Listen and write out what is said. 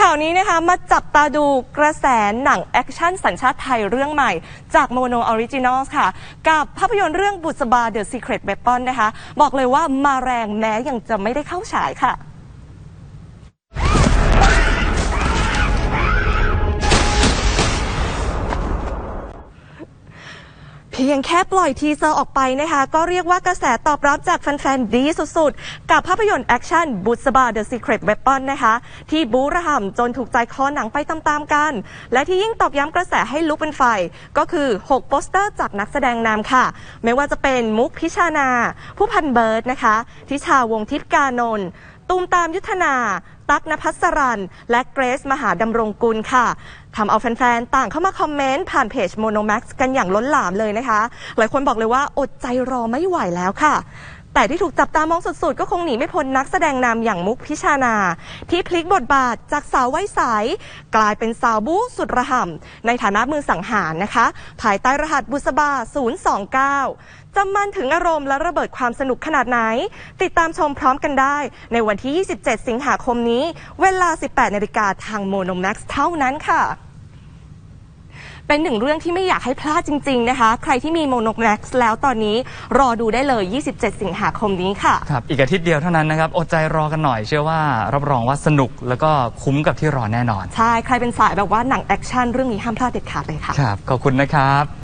ข่าวนี้นะคะมาจับตาดูกระแสหนังแอคชั่นสัญชาติไทยเรื่องใหม่ จากโมโนออริจินอลค่ะ กับภาพยนตร์เรื่องบุษบา The Secret Weapon นะคะ บอกเลยว่ามาแรงแม้ยังจะไม่ได้เข้าฉายค่ะ เพียงแค่ปล่อยทีเซอร์ออกไปนะคะ ก็เรียกว่ากระแสตอบรับจากแฟนๆ ดีสุดๆ กับภาพยนตร์แอคชั่นบุษบา The Secret Weapon นะคะ ที่บูระห่ำจนถูกใจคอหนังไปตามๆกัน และที่ยิ่งตอบย้ำกระแสให้ลุกเป็นไฟ ก็คือ 6 โปสเตอร์จากนักแสดงนำค่ะ ไม่ว่าจะเป็นมุกพิชานา ผู้พันเบิร์ดนะคะ ทิชาวงทิพย์กานนท์ตูมตามยุทธนา ตั๊กนภัสรันและเกรซมหาดำรงกุลค่ะทำเอาแฟนๆ ต่างเข้ามาคอมเมนต์ผ่านเพจ Monomax กันอย่างล้นหลามเลยนะคะ หลายคนบอกเลยว่าอดใจรอไม่ไหวแล้วค่ะ แต่ที่ถูกจับตามองสุดๆ ก็คงหนีไม่พ้นนักแสดงนำอย่างมุกพิชานา ที่พลิกบทบาทจากสาวไว้ใสกลายเป็นสาวบู๊สุดระห่ำในฐานะมือสังหารนะคะ ภายใต้รหัสบุษบา 029จะมันถึงอารมณ์และระเบิดความสนุกขนาดไหน ติดตามชมพร้อมกันได้ ในวันที่ 27 สิงหาคมนี้ เวลา 18นาฬิกาทางโมโนแม็กซ์เท่านั้นค่ะ เป็นหนึ่งเรื่องที่ไม่อยากให้พลาดจริง ๆ นะคะ ใครที่มีโมโนแม็กซ์แล้วตอนนี้รอดูได้เลย 27 สิงหาคมนี้ค่ะ ครับอีกอาทิตย์เดียวเท่านั้นนะครับ อดใจรอกันหน่อยเชื่อว่ารับรองว่าสนุกแล้วก็คุ้มกับที่รอแน่นอน ใช่ ใครเป็นสายแบบว่าหนังแอคชั่นเรื่องนี้ห้ามพลาดเด็ดขาดเลยค่ะ ครับ ขอบคุณนะครับ